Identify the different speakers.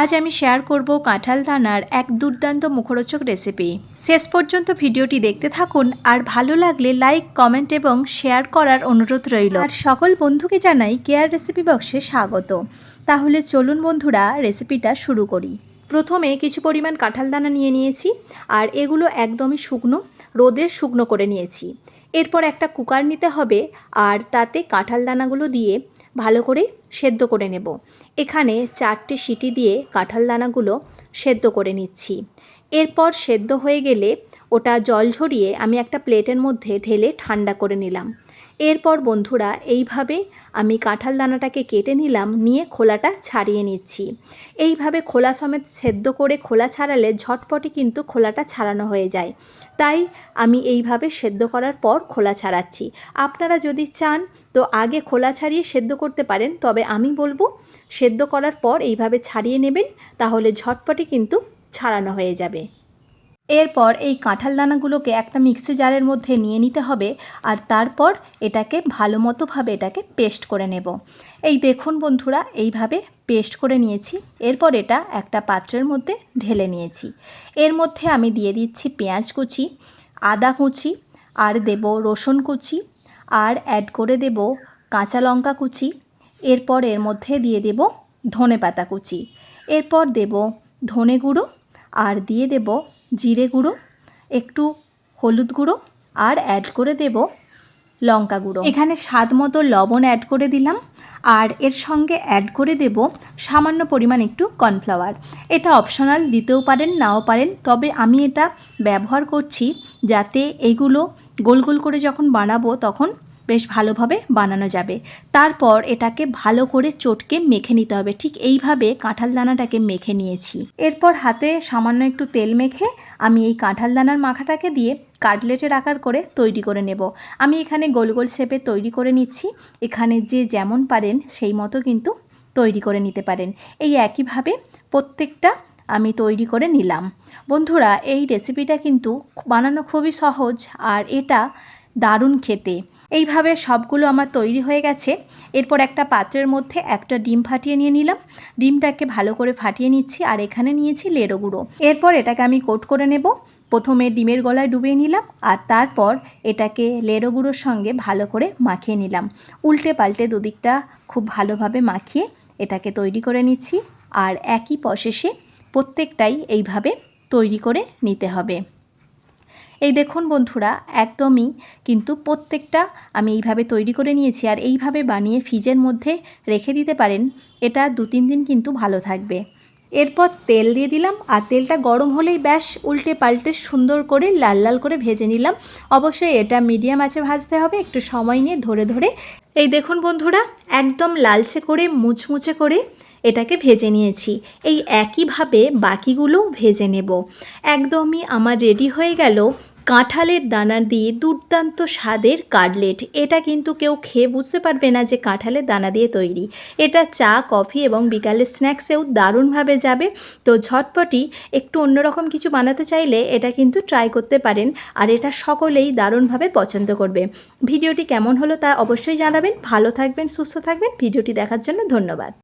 Speaker 1: আজ আমি শেয়ার করব কাঁঠাল দানার এক দুর্দান্ত মুখরোচক রেসিপি শেষ পর্যন্ত ভিডিওটি দেখতে থাকুন, আর ভালো লাগলে লাইক কমেন্ট এবং শেয়ার করার অনুরোধ রইল। আর সকল বন্ধুকে জানাই কেয়ার রেসিপি বক্সে স্বাগত। তাহলে চলুন বন্ধুরা রেসিপিটা শুরু করি। প্রথমে কিছু পরিমাণ কাঁঠাল দানা নিয়ে নিয়েছি, আর এগুলো একদমই শুকনো, রোদে শুকনো করে নিয়েছি। এরপর একটা কুকার নিতে হবে, আর তাতে কাঁঠাল দানাগুলো দিয়ে ভালো করে সেদ্ধ করে নেব। এখানে চারটে সিটি দিয়ে কাঁঠাল দানাগুলো সেদ্ধ করে নিচ্ছি। এরপর সেদ্ধ হয়ে গেলে ওটা জল ঝরিয়ে আমি একটা প্লেটের মধ্যে ঢেলে ঠান্ডা করে নিলাম। এরপর বন্ধুরা, এইভাবে আমি কাঁঠাল দানাটাকে কেটে নিলাম, নিয়ে খোলাটা ছাড়িয়ে নিচ্ছি। এইভাবে খোলা সমেত সেদ্ধ করে খোলা ছাড়ালে ঝটপটে কিন্তু খোলাটা ছাড়ানো হয়ে যায়। তাই আমি এইভাবে সেদ্ধ করার পর খোলা ছাড়াচ্ছি। আপনারা যদি চান, তো আগে খোলা ছাড়িয়ে সেদ্ধ করতে পারেন, তবে আমি বলব সেদ্ধ করার পর এইভাবে ছাড়িয়ে নেবেন, তাহলে ঝটপটে কিন্তু ছাড়ানো হয়ে যাবে। এরপর এই কাঁঠাল দানাগুলোকে একটা মিক্সি জারের মধ্যে নিয়ে নিতে হবে আর তারপর এটাকে ভালো মতোভাবে এটাকে পেস্ট করে নেব। এই দেখুন বন্ধুরা, এইভাবে পেস্ট করে নিয়েছি। এরপর এটা একটা পাত্রের মধ্যে ঢেলে নিয়েছি। এর মধ্যে আমি দিয়ে দিচ্ছি পেঁয়াজ কুচি, আদা কুচি, আর দেব রসুন কুচি, আর অ্যাড করে দেব কাঁচা লঙ্কা কুচি। এরপর এর মধ্যে দিয়ে দেব ধনে পাতা কুচি। এরপর দেব ধনে গুঁড়ো, আর দিয়ে দেব জিরে গুঁড়ো, একটু হলুদ গুঁড়ো আর অ্যাড করে দেব লঙ্কা গুঁড়ো। এখানে স্বাদ মতো লবণ অ্যাড করে দিলাম আর এর সঙ্গে অ্যাড করে দেব সামান্য পরিমাণ একটু কর্নফ্লাওয়ার এটা অপশনাল দিতেও পারেন, নাও পারেন, তবে আমি এটা ব্যবহার করছি যাতে এগুলো গোল গোল করে যখন বানাবো তখন বেশ ভালোভাবে বানানো যাবে। তারপর এটাকে ভালো করে চটকে মেখে নিতে হবে। ঠিক এইভাবে কাঁঠাল দানাটাকে মেখে নিয়েছি। এরপর হাতে সামান্য একটু তেল মেখে আমি এই কাঁঠাল দানার মাখাটাকে দিয়ে কাটলেটের আকার করে তৈরি করে নেব। আমি এখানে গোল গোল শেপে তৈরি করে নিচ্ছি। এখানে যে যেমন পারেন সেই মতো কিন্তু তৈরি করে নিতে পারেন। এই একইভাবে প্রত্যেকটা আমি তৈরি করে নিলাম। বন্ধুরা, এই রেসিপিটা কিন্তু বানানো খুবই সহজ আর এটা দারুণ খেতে। এইভাবে সবগুলো আমার তৈরি হয়ে গেছে। এরপর একটা পাত্রের মধ্যে একটা ডিম ফাটিয়ে নিয়ে নিলাম। ডিমটাকে ভালো করে ফাটিয়ে নিচ্ছি আর এখানে নিয়েছি লেড়ো গুঁড়ো। এরপর এটাকে আমি কোট করে নেব। প্রথমে ডিমের গলায় ডুবিয়ে নিলাম আর তারপর এটাকে লেড়ো গুঁড়োর সঙ্গে ভালো করে মাখিয়ে নিলাম। উল্টে পাল্টে দুদিকটা খুব ভালোভাবে মাখিয়ে এটাকে তৈরি করে নিচ্ছি। আর একই প্রসেসে প্রত্যেকটাই এইভাবে তৈরি করে নিতে হবে। এই দেখুন বন্ধুরা, একদমই কিন্তু প্রত্যেকটা আমি এইভাবে তৈরি করে নিয়েছি আর এইভাবে বানিয়ে ফ্রিজের মধ্যে রেখে দিতে পারেন, এটা দু তিন দিন কিন্তু ভালো থাকবে। এরপর তেল দিয়ে দিলাম আর তেলটা গরম হলেই ব্যাস, উল্টে পাল্টে সুন্দর করে লাল লাল করে ভেজে নিলাম। অবশ্যই এটা মিডিয়াম আঁচে ভাজতে হবে, একটু সময় নিয়ে ধরে ধরে। এই দেখুন বন্ধুরা, একদম লালচে করে, মুচমুচে করে এটাকে ভেজে নিয়েছি। এই একইভাবে বাকিগুলোও ভেজে নেব। একদমই আমার রেডি হয়ে গেল। কাঁঠালের দানা দিয়ে দুর্দান্ত স্বাদের কাটলেট। এটা কিন্তু কেউ খেয়ে বুঝতে পারবে না যে কাঁঠালের দানা দিয়ে তৈরি। এটা চা, কফি এবং বিকালের স্ন্যাক্সেও দারুণভাবে যাবে। তো ঝটপটি একটু অন্যরকম কিছু বানাতে চাইলে এটা কিন্তু ট্রাই করতে পারেন আর এটা সকলেই দারুণভাবে পছন্দ করবে। ভিডিওটি কেমন হলো তা অবশ্যই জানাবেন। ভালো থাকবেন, সুস্থ থাকবেন। ভিডিওটি দেখার জন্য ধন্যবাদ।